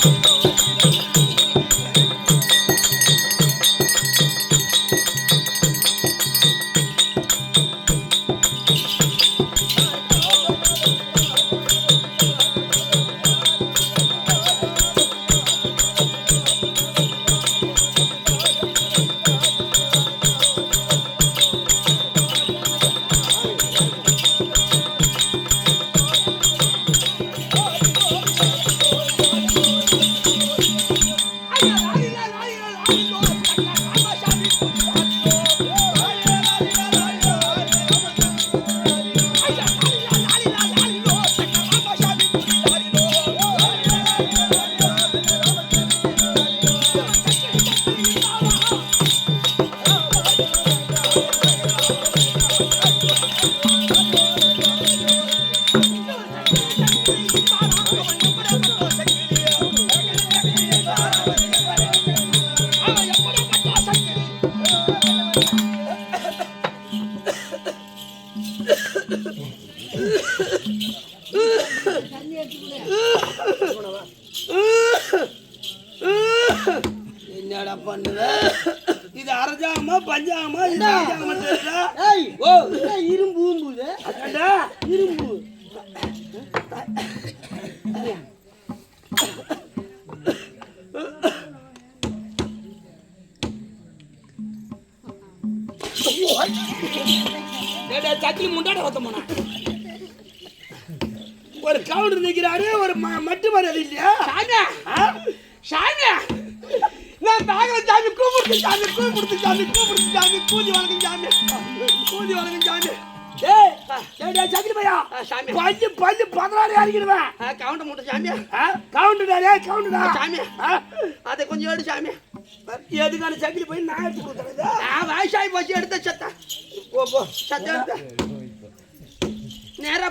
プププ。என்னடா பண்ணுவ? இது அரஜாமா பஞ்சாமா இது இரும்பு இரும்பு சாமி கூப்பிடுது சாமி. கூதி வணக்கம் சாமி. கூதி வணக்கம் சாமி. டேய் டேடா சக்கிலி பையா? சாமி. பல்லு பல்லு பதினாறு இறக்கிடுவேன் கவுண்டர் மூட்டை சாமியா கவுண்டரா டேய் கவுண்டரா சாமி? அதை கொஞ்சம் எடு சாமி. எதுக்கான சக்கிலி போய் நான் எடுத்து கொடுத்துறதா நான் வயசாகி போச்சு எடுத்த சத்தா. போ போ. சத்தம் எடுத்த. நேரா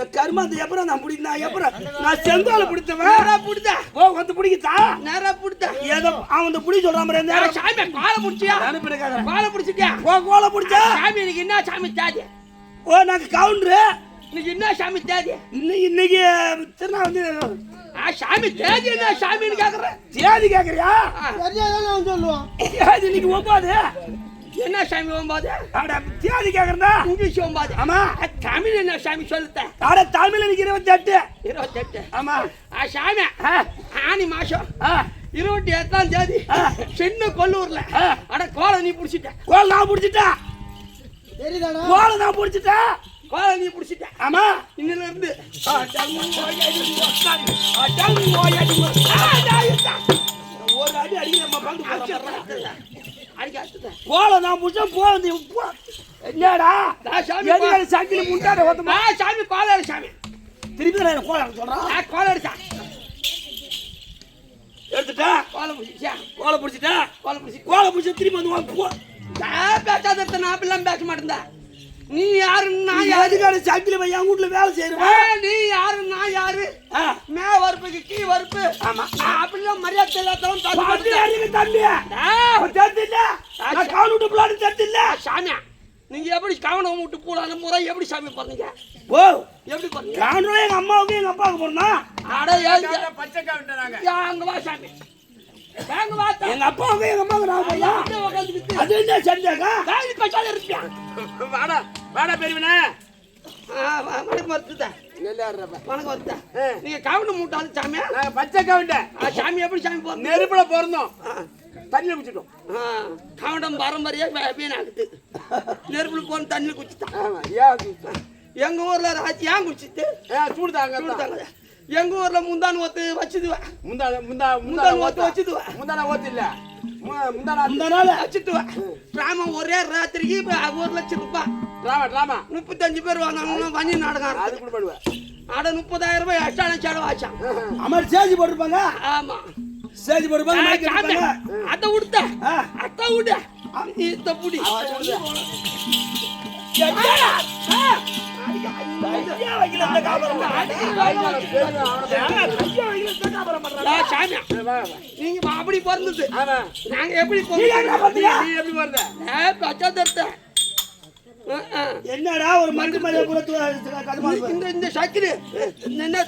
இந்த கருமாந்த எப்பறம் நான் பிடிக்கிறேன் எப்பறம் நான் செங்கோல பிடித்தவன். நேரா பிடித்த? ஓ வந்து பிடிக்கத்தா நேரா பிடித்த? ஏதோ அவன் இந்த பிடி சொல்றான் பாரு இந்த சாமி காலை பிடிச்சியா? அனுப்பிடுக்காத காலை பிடிச்சிட்டியா ஓ கோல பிடிச்சா? சாமி இன்னைக்கு என்ன சாமி தேதி? ஓ நாங்க கவுண்டரு. இன்னைக்கு என்ன சாமி தேதி? இன்னைக்கு இன்னைக்கு திருநா வந்து ஆ சாமி தேதி என்ன சாமின்னு கேக்குறேன் தேதி கேக்குறியா? சொல்லுவான்? தேதி இன்னைக்கு ஒன்பது என்ன சாமி ஒம்பாது அட தேதி கேக்குறதா? இங்கிலீஷ் ஒம்பாது ஆமா. தமிழ் என்ன சாமி சொல்லுத்தேன் அட தமிழ் இன்னைக்கு இருபத்தி எட்டு இருபத்தெட்டு. ஆமா. ஆ சாமி. ஆ, ஆனி மாசம் ஆ, இருபத்தி எட்டாம் தேதி ஆ. சின்ன கொல்லூர்ல. ஆ. அட கோலை நீ பிடிச்சிட்ட. கோல் நான் பிடிச்சிட்டா? தெரியுதாடா? கோல நான் பிடிச்சிட்டா? கோலை நீ பிடிச்சிட்ட. ஆமா. இன்னில இருந்து ஒரு அடி அடிக்கிற நம்ம பங்கு போடுறோம். அடிக்க அடுத்தது கோல நான் பிடிச்சா போகுது போ. என்னடா? சாமி சக்கிலி முண்டாட ஓத்தமா சாமி கோலாடு சாமி. திருப்பி நான் கோல சொல்றான் ஆ கோலாடு சா எடுத்துட்டா? கோலை பிடிச்சிச்சா கோல பிடிச்சிட்டா கோலை பிடிச்சி கோல பிடிச்சா திருப்பி வந்து போ. பேசாத நான் அப்படிலாம் பேச மாட்டேன் நீ யாரு? நான் நான் யாரு? எதுக்காக சக்கிலி பையன்? என் வீட்டுல வேலை செய்யறேன் நீ யாரு? நான் யாரு? மே வறுப்புக்கு கீ வறுப்பு. ஆமா. அப்படிலாம் மரியாதை இல்லாதவன் தம்பி ஆ, அவன் தெரிஞ்சு இல்ல நான் கவுன் விட்டு பிள்ளாடு தெரிஞ்சு இல்ல சாமியா நீங்க எப்படி கவனம் விட்டு போலாத முறை எப்படி சாமி பண்ணீங்க ஓ. எப்படி பண்ணீங்க கவுன் எங்க அம்மாவுக்கு எங்க அப்பாவுக்கு போறனா அட பச்சை கவுண்டராங்க யா, அங்க வா சாமி. வாங்க வா தா. எங்க எங்க அம்மாவுக்கு நான். அது என்ன செஞ்சாக்கா வாங்கி பேசாத இருப்பியா? வாடா வாடா பெரியவனே. வணக்கம் வருத்துதா வணக்கம் வருத்தா நீங்க கவனம் மூட்டாது சாமியா? நாங்க பச்சை கவுண்டர் ஆ, சாமி எப்படி சாமி போறது? நெருப்புல பிறந்தோம் தண்ணியில குடிச்சிட்டோம் கவனம் பாரம்பரியா வீணாகுது. நெருப்புல போன தண்ணியில் குச்சிட்டான். ஏன் எங்க ஊர்ல ராஜி ஏன் குடிச்சிட்டு ஏன் சூடு தாங்க கொடுத்தாங்க எங்க ஊர்ல முந்தான ஒத்து வச்சுதுவா? முந்தா முந்தா முந்தான முந்தா ஒத்து வச்சுதுவா? முந்தான ஓத்து இல்ல. மு- முந்தான இந்த நாள் வச்சுட்டுவா. டிராமா ஒரே ராத்திரிக்கு இப்ப ஒரு லட்சம் ரூபாய் டிராமா டிராமா முப்பத்தஞ்சு பேர் வந்தாங்கன்னா வண்டி நாடகம். அது கூட பண்ணுவேன் அட முப்பதாயிரம் ரூபாய் எக்ஸ்ட்ரா செலவாச்சான் அம்மா சேஜி போட்டிருப்பாங்க? ஆமா. சேஜி போட்டிருப்பாங்க அத்தை விடுத்த ஆ. அத்தை விடு இத்த புடி. நீங்க அப்படி பிறந்தது நாங்க எப்படி நீங்க நீ எப்படி என்னடா? ஒரு மருந்து மரியாதை கூட இந்த இந்த சக்கிலி என்ன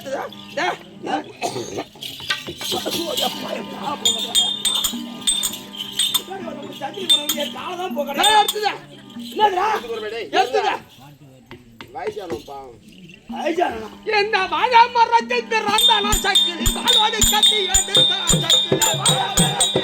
சட்டி போனவங்க காலதான் வயசானோம் பாவம்? என்ன வாழ மரத்தில் பிறந்தானா சக்கிலி வாழோடு கட்டி எடுத்தான் சக்கிலி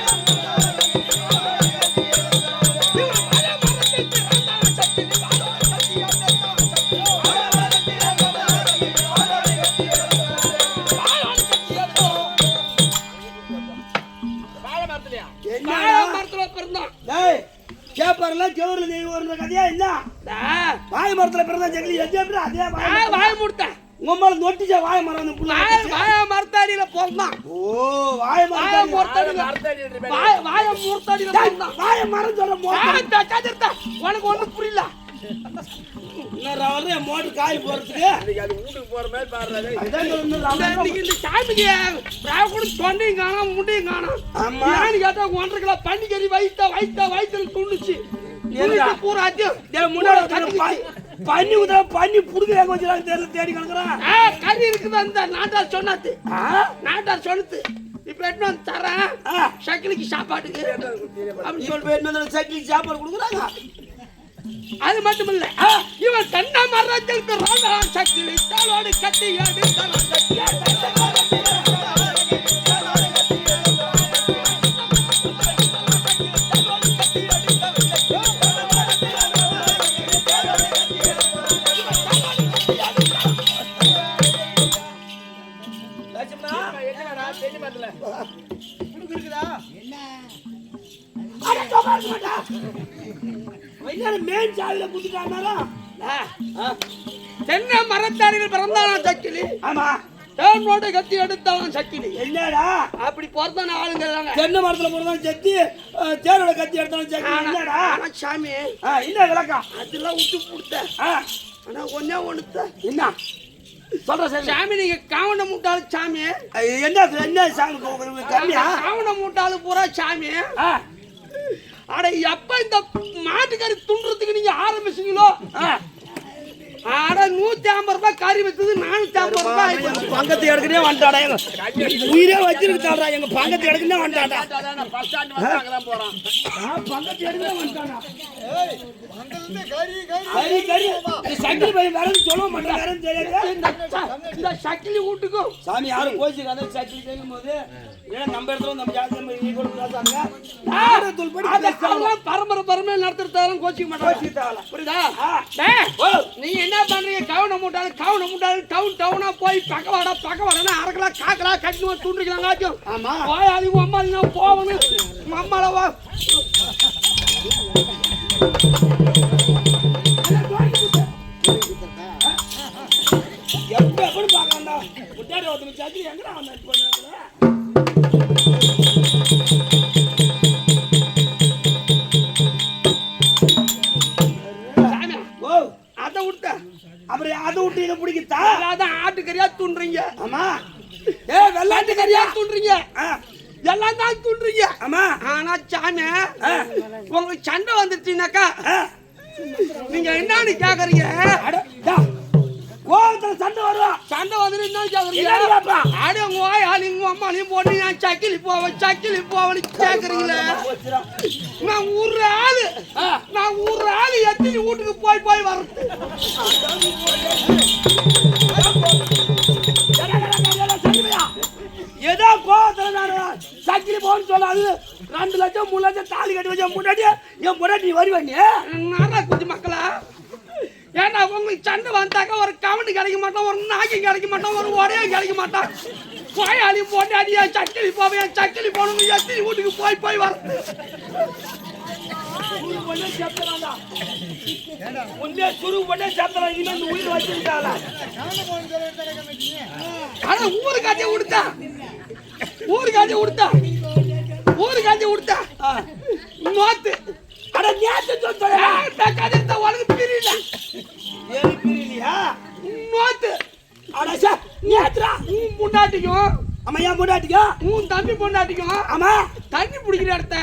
கேப்பாருல கேவூர்ல தெய்வம் கதையா என்ன? வாய் மரத்துல பிறந்த ஜெகலி எது எப்படி அதே வாய் வாய மூடிட்டேன் உங்க மேல நொட்டிச்ச வாய் மரம் வந்து புள்ள வாய மரத்தாடியில பிறந்தான் ஓ வாய் வாய மரம் மூர்த்தடியில வாய வாய மூர்த்தடியில பிறந்தான் வாய மரம் சொல்ற இந்த கதிர்த்தா, உனக்கு ஒண்ணும் புரியல. இன்னொரு அவரு என் மோட்டர் காய் போறதுக்கு அது வீட்டுக்கு போற மாதிரி பாடுறாரு இந்த சாமிக்கு கூட தொண்டையும் காணோம் முண்டையும் காணோம். ஏன்னு கேட்டா ஒன்றரை கிலோ பன்னிக்கறி வைத்த வைத்த வயிற்றுல துண்டுச்சு. பூரா முன்னாடி உட்கார்ந்து ப- பன்னி உதவ பன்னி புடுங்க வச்சுலாம் தெரியல தேடி கிடக்குறான் கறி இருக்குது அந்த நாட்டார் சொன்னாத்து? நாட்டார் சொன்னது. இப்ப வந்து தரேன். சக்கிலிக்கு சாப்பாட்டுக்கு. அப்படின்னு சொல்லி என்ன சைக்கிள் சாப்பாடு கொடுக்குறாங்க. அது மட்டும் இல்ல இவன் தென்னை மரத்தில் பிறந்தான் சக்கிலி தாளோடு கட்டி எடுத்தான் மேன் சாவில குடுத்துட்டானாரா ஆ. தென்னை மரத்தாரிகள் பிறந்தானா சக்கிலி. ஆமா. தேனோட கத்தி எடுத்தவன் சக்கிலி. என்னடா? அப்படி பிறந்தான ஆளுங்க தென்னை மரத்துல போறதான் செத்தி தேரோட கத்தி எடுத்தாலும் சரி ஆனா- என்னடா? சாமி. என்ன விளக்கம் அதெல்லாம் விட்டு கொடுத்த. ஆனா ஒன்னே ஒண்ணுத்த. என்ன? சொல்ற சாமி. நீங்க காவண மூட்டாளு சாமி. என்ன என்ன சாமி காவண மூட்டாளு பூரா சாமி. அட எப்ப இந்த மாட்டுக்கறி துண்டுறதுக்கு நீங்க ஆரம்பிச்சீங்களோ. அட நூத்தி ஐம்பது ரூபாய் கறி வச்சது நானூத்தி ஐம்பது ரூபாய் பங்கத்தை எடுக்கனே வந்துட்டாடா எங்க உயிரே வச்சிருக்காடா எங்க பங்கத்தை எடுக்கனே வந்துட்டாடா பஸ் ஸ்டாண்ட் வந்து அங்கதான் போறான் ஆ, பங்கத்தை எடுக்கனே வந்துட்டாடா கறி. கறி இந்த சங்கிலி பையன் வேறன்னு சொல்ல மாட்டேன் இந்த சக்கிலி வீட்டுக்கும் சாமி யாரும் கோச்சிக்காத சக்கிலி செய்யும் போது நீ பரம்பரை பரம்பரை நடத்துறதாலும் கோச்சிக்க மாட்டாங்க. புரியுதா? நீங்க என்ன பண்றீங்க? கவுன மூட்டாலும் கவுன மூட்டாலும் டவுன் டவுனா போய் பக்கவாடா பக்கவாடா அரக்கலாம் காக்கலாம் கட்டணும் துண்டிக்கலாம் காட்டும் ஆமா. போய் அது உங்க அம்மா போகணும் உங்க அம்மால வா. எப்ப எப்படி பார்க்கலாம்டா முட்டாடி ஒருத்தர் சக்கிலி எங்கடா வந்தா? இதை பிடிக்கத்தா அதான் ஆட்டுக்கறியா துண்டுறீங்க. ஆமா. ஏ வெள்ளாட்டு கறியா துண்டுறீங்க எல்லாம் தான் துண்டுறீங்க. ஆமா. ஆனா சாமி. உங்களுக்கு சண்டை வந்துருச்சுனாக்கா நீங்க என்னன்னு கேக்குறீங்க? கோவத்துல சண்டை வரும் சண்டை என்ன என்னன்னு கேக்குறீங்க? அட உங்க ஆளு உங்க அம்மா நீ போட்டு நான் சக்கிலி போவேன் சக்கிலி போவேன்னு கேக்குறீங்களே. நான் ஒரு ஆளு. நான் ஒரு ஆளு எத்தனை வீட்டுக்கு போய் போய் வர்றது. ஏதோ கோவத்துல நான் சக்கிலி போன்னு சொல்லாது ரெண்டு லட்சம் மூணு லட்சம் தாலி கட்டி வச்ச முன்னாடி என் முன்னாடி வருவேன் நீ? மக்களா ஏன்னா உங்களுக்கு சண்டை வந்தாக்கா ஒரு கவனி கிடைக்க மாட்டோம் ஒரு நாய்க்கும் கிடைக்க மாட்டோம் ஒரு உடையும் கிடைக்க மாட்டோம் கோயாளி போட்டு அடி என் சக்கிலி போவேன் என் சக்கிலி போகணும் எத்தனை வீட்டுக்கு போய் போய் செத்துறான்டா. உன்னே சுரு பண்ணே. இனிமே இந்த உயிர் வச்சிருக்காளா? ஆனா ஊரு காட்சி கொடுத்தா ஊரு காட்சி கொடுத்தா ஊரு காட்சி கொடுத்தா ஆ. நோத்து அட, நேத்து சொத்தலையா? கதிர்த்த உனக்கு தெரியல ஏறி பிரியலையா? நோத்து. அட, சே, நேத்துடா. உன் முன்னாட்டிக்கும் அம்மா ஏன் பொண்டாட்டிக்கா உன் தம்பி பொண்டாட்டிக்கும் ஆமா தண்ணி பிடிக்கிற இடத்த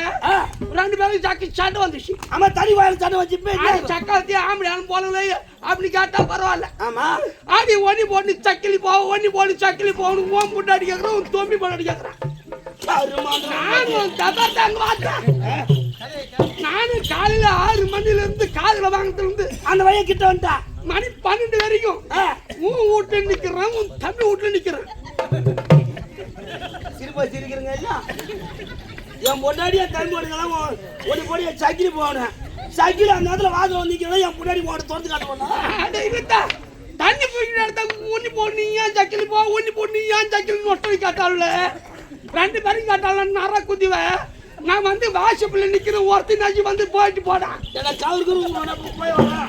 ரெண்டு பேரும் சாக்கி சண்டை வந்துச்சு. ஆமா தனி வாயில் சண்டை வச்சு? அது சக்காத்தி ஆம்படியாலும் போலங்களே அப்படி கேட்டா பரவாயில்ல. ஆமா. ஆடி ஒண்ணி போட்டு சக்கிலி போ ஒண்ணி போட்டு சக்கிலி போகணும் ஓம் பொண்டாட்டி கேட்கறேன் உன் தொம்பி பொண்டாட்டி கேட்கறேன் தபாத்த அங்க பார்த்தேன் நானும் காலையில ஆறு மணில இருந்து காதுல வாங்கத்துல இருந்து அந்த வழியை கிட்ட வந்துட்டா மணி பன்னெண்டு வரைக்கும். உன் வீட்டுல நிக்கிறேன் உன் தம்பி வீட்டுல நிக்கிறேன். சிரிப்பா சிரிக்கிறீங்க என் முன்னாடியே என் ஒரு பொடி சக்கிரி போகணும் சக்கிரி அந்த நேரத்துல வாசல் வந்து என் பொண்டாடி போட்டு திறந்து காட்ட போனா. தண்ணி பிடிக்கிற இடத்த ஒண்ணி போட்டு நீ ஏன் சக்கிரி போ? ஒண்ணி போட்டு நீ ஏன் சக்கிரி நொட்டை காட்டாளு ரெண்டு பேரும் காட்டாளு நர குதிவேன் நான் வந்து வாசப்பில் நிக்கிறேன் ஒருத்தி நாச்சி வந்து போயிட்டு போடா. ஏன்னா கவுருக்கு போய் வரா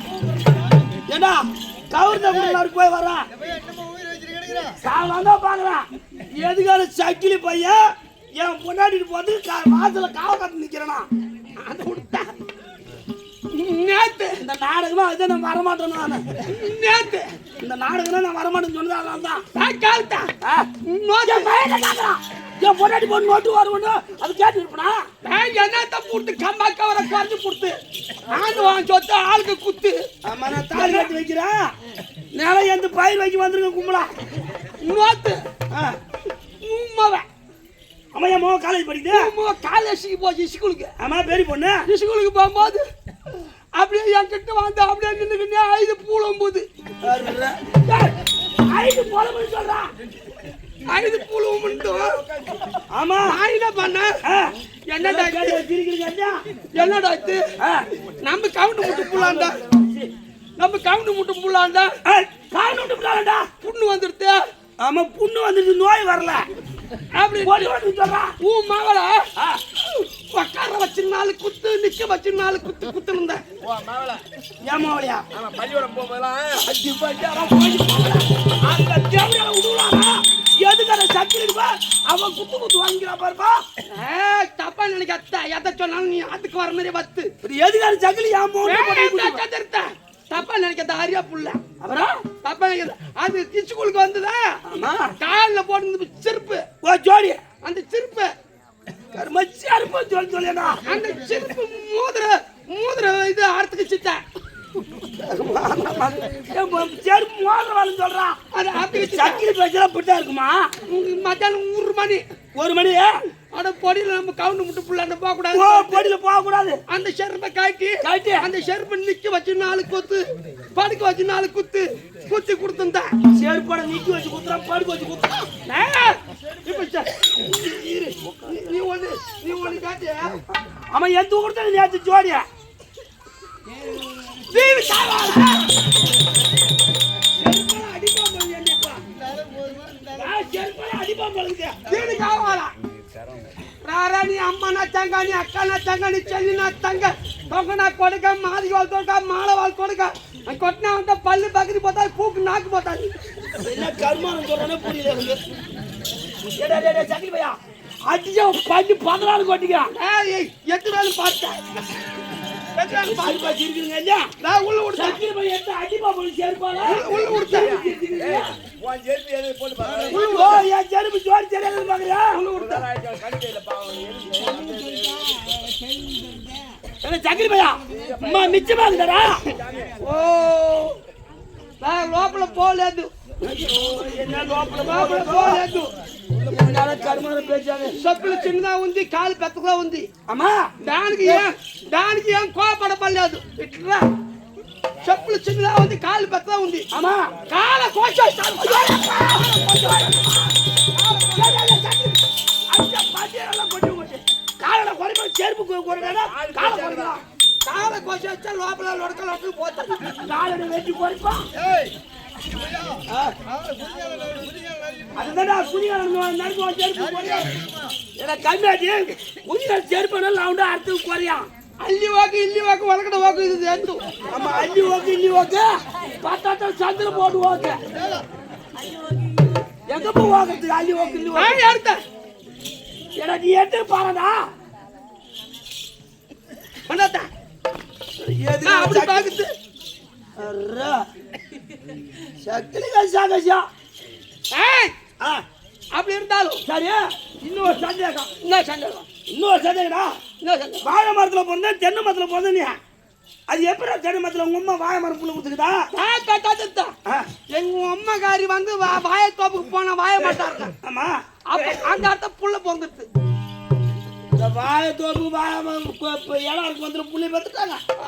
ஏண்டா கவுர் தம்பி போய் வரா சாவலாம் தான் பாக்குறான். எதுக்கான சக்கிலி பையன் என் போட்டு கா- வாசல்ல காவ காத்து நிக்கிறேனா. அந்த விட்டா. நேத்து. இந்த நாடகமா இதை நான் வரமாட்டேன் நான். நேத்து. இந்த நாடகம் நான் வரமாட்டேன்னு சொன்னது அதனால தான். நான் காலத்தா என் பையனை கேக்குறான். என் பொண்டாட்டி போட்டு நோட்டு வருவனு அது கேட்டு இருப்பனா? நான் என்னத்த போட்டு கம்பா கவரை குறைஞ்சு கொடுத்து ஆண்டு வாங்க சொத்து ஆளுக்கு குத்து. ஆமா நான் தாலி கட்டி வைக்கிறேன். நிலம் எந்த பயிர் வைக்க வந்திருக்க கும்பலா? நோத்து ஆ, உண்மைவன் அம்மா என் மகன் காலேஜ் படிக்குது. உண்மை காலேஜுக்கு போச்சு ஸ்கூலுக்கு ஆமா பெரிய பொண்ணு. ஸ்கூலுக்கு போகும்போது அப்படியே என் கிட்ட வந்து அப்படியே நின்றுக்கிட்டே ஐது பூலம் போது ஐந்து போலமணி சொல்றான் ஐது பூலம் மட்டும் ஆமா. நான் என்ன பண்ணேன்? ஆ, என்னடா. என்னடா இது? ஆ, நம்ம கவுண்டு முட்டு புள்ளாண்டா நம்ம கவுண்டு முட்டு புள்ளாண்டா ஆ, கால் நோட்டு விட்டாடா புண்ணு வந்துடுது ஆமா புண்ணு வந்துட்டு நோய் வரல. அப்படி ஓடி ஓடி சொல்றான் உன் மகள ஆ, உட்கார வச்சு நாலு குத்து நிக்க வச்சு நாலு குத்து குத்து இருந்தேன் ஓ மாவள. ஏன் மாவளையா? ஆமா பள்ளிக்கூடம் போகும்போதெல்லாம் அடி பட்டாரா போய். அந்த தேவடியால விடுவானா எதுக்கார சக்கிலி இருப்பா அவன் குத்து குத்து வாங்கிக்கிறான் பாருப்பா. தப்பா நினைக்காத எதை சொன்னாலும் நீ அதுக்கு வர மாதிரி பத்து எதுக்கார சக்கிலி? மோன ஏய், தப்பா நினைக்காத அரியா புள்ள. அப்புறம் தப்பா நினைக்காத. அது கிச்சுக்குளுக்கு வந்ததா? ஆமா. கால்ல போட்டு செருப்பு. ஓ ஜோடி. அந்த செருப்பு. கருமச்சி அருப்ப சொல்லி சொல்லியடா அந்த செருப்பு மோதிர மோதிர இது அறுத்துக்கு சித்த செருப்பு மோதிரம் சொல்றான் அது அறுத்துக்கு சித்த சக்கிலி பேசுறா பிட்டா இருக்குமா மத்தியானம் ஒரு மணி ஒரு மணி அட பொடியில நம்ம கவுண்டு முட்டு புள்ளாண்ட போக ஓ கூடாது பொடியில போக கூடாது அந்த ஷெருப்பை காட்டி காட்டி. அந்த செருப்பை நிக்க வச்சு நாலு குத்து படுக்க வச்சு நாலு குத்து குத்தி கொடுத்துருந்தா செருப்போட நிக்கி வச்சு குத்துறான் படுக்க வச்சு குத்துறான் இரு. நீ- நீ ஒண்ணு நீ ஒண்ணு காட்டு அவன் எந்த கொடுத்தா நேற்று ஜோடியா வீடு சாவாடா. அடிப்பா பழகுது வீடு சாவாடா. ராரா நீ அம்மா நான் தங்க நீ அக்கா நான் தங்க நீ செல்லி நான் தங்க. தொங்க நான் கொடுக்க மாதி வாழ் கொடுக்க மாலை வாழ் கொடுக்க. நான் கொட்டினா வந்து பல்லு பக்கரி போத்தா பூக்கு நாக்கு போத்தா என்ன கருமானம் சொல்றானே புரியல எனக்கு ஏடா, டேய், டேய், சக்கிலி பையா அடிச்சா பண்ணி பதினாலு கோட்டிக்கிறான் ஏய் எத்தனை வேணும் பார்த்தேன் எத்தனை வேணும் பார்த்தேன் அடிப்பா சிரிக்கிறீங்க இல்லையா நான் உள்ள பையா எடுத்து போய் சேர்ப்பாளா உள்ள விடுத்தேன் உன் ஜெயிப்பு எது போட்டு பாரு ஓ என் செருப்பு ஜோடி சரியாக பாக்குறியா கடிக்கையில் பாவம் என்ன சக்கிலி பையா அம்மா மிச்சமா இருக்குதாடா. ஓ లోపల పోలేదు పోలేదు సబ్బులు చిన్నగా ఉంది కాలు పెద్దగా ఉంది అమ్మా దానికి ఏం దానికి ఏం కోపడపడలేదు ఇట్లా చెప్పులు చిన్నగా ఉంది కాలు పెద్దగా ఉంది అమ్మా కాల కోసం కాళ్ళ కొరికలు చేరుపు కొరగా செருப்பு குறைடா காலை குறைக்கலாம் కాల కోసేస్తే లోపల లొడకలు అట్లు పోతాయి காலடி வெட்டி குறைப்பா அதுதான்டா குதிகாலம் நடந்து செருப்பு குறையும் ஏன்னா கம்மியாச்சு குதிகால செருப்பு லவுண்டா அறுத்து குறையும் అల్లి వాకి ఇల్లి వాకి వలకడ వాకు ఇది ఎందు நம்ம அள்ளி ஓக்கு இல்லி ஓக்கு பத்தாட்ட சந்திர போட்டு ஓக்கு எங்க போய் ஓக்குறது அள்ளி ஓக்கு இல்லி ஓக்கு ఆడతా ஏடா நீ எடுத்து பாருடா பண்ணாத்தா நான் அப்படி பாக்குது. சக்தி கசா கசா. ஏய் அப்படி இருந்தாலும் சரி இன்னொரு சந்தேகம். என்ன சந்தேகம். இன்னொரு சந்தேகடா என்ன சந்தேகம். வாழை மரத்துல பிறந்த தென்னை மரத்துல பிறந்த நீ. அது எப்படி தென்னை மரத்துல உங்க அம்மா வாழை மரம் புள்ள குத்துக்குதா? நான் கேட்டாதான் ஆ, எங்க அம்மாக்காரி வந்து வாயத்தோப்புக்கு போன வாய மாட்டாங்க ஆமா. அப்ப அந்த இடத்த புள்ள பிறந்துட்டு இந்த வாழை தோப்பு வாழை இடம் இருக்கு வந்துடும் புள்ளி பார்த்துட்டாங்க